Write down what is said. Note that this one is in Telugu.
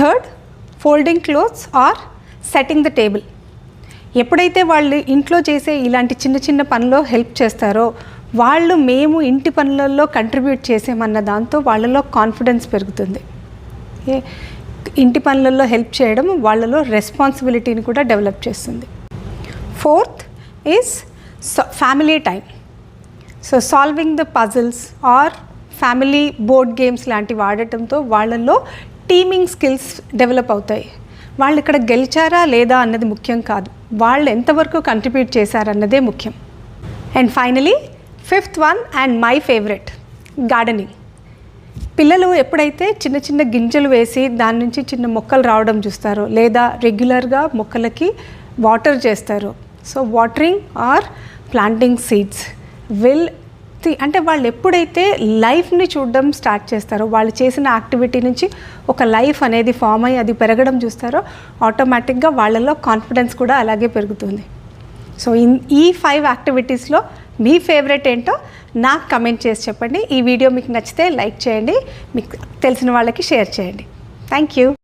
Third folding clothes or setting the table ఎప్పుడైతే వాళ్ళు ఇంట్లో చేసే ఇలాంటి చిన్న చిన్న పనిలో హెల్ప్ చేస్తారో వాళ్ళు మేము ఇంటి పనులలో కంట్రిబ్యూట్ చేసామన్న దాంతో వాళ్ళలో కాన్ఫిడెన్స్ పెరుగుతుంది. ఇంటి పనులలో హెల్ప్ చేయడం వాళ్ళలో రెస్పాన్సిబిలిటీని కూడా డెవలప్ చేస్తుంది. Fourth is family time so solving the puzzles or family board games లాంటివి ఆడటంతో వాళ్ళల్లో టీమింగ్ స్కిల్స్ డెవలప్ అవుతాయి. వాళ్ళు ఇక్కడ గెలిచారా లేదా అన్నది ముఖ్యం కాదు. వాళ్ళు ఎంతవరకు కంట్రిబ్యూట్ చేశారన్నదే ముఖ్యం. And finally fifth one and my favourite gardening పిల్లలు ఎప్పుడైతే చిన్న చిన్న గింజలు వేసి దాని నుంచి చిన్న మొక్కలు రావడం చూస్తారో లేదా రెగ్యులర్గా మొక్కలకి వాటర్ చేస్తారు. So watering or planting seeds will అంటే వాళ్ళు ఎప్పుడైతే లైఫ్ని చూడడం స్టార్ట్ చేస్తారో వాళ్ళు చేసిన యాక్టివిటీ నుంచి ఒక లైఫ్ అనేది ఫామ్ అయ్యి అది పెరగడం చూస్తారో ఆటోమేటిక్గా వాళ్ళలో కాన్ఫిడెన్స్ కూడా అలాగే పెరుగుతుంది. సో ఇన్ ఈ ఫైవ్ యాక్టివిటీస్లో మీ ఫేవరెట్ ఏంటో నాకు కమెంట్ చేసి చెప్పండి. ఈ వీడియో మీకు నచ్చితే లైక్ చేయండి. మీకు తెలిసిన వాళ్ళకి షేర్ చేయండి. Thank you.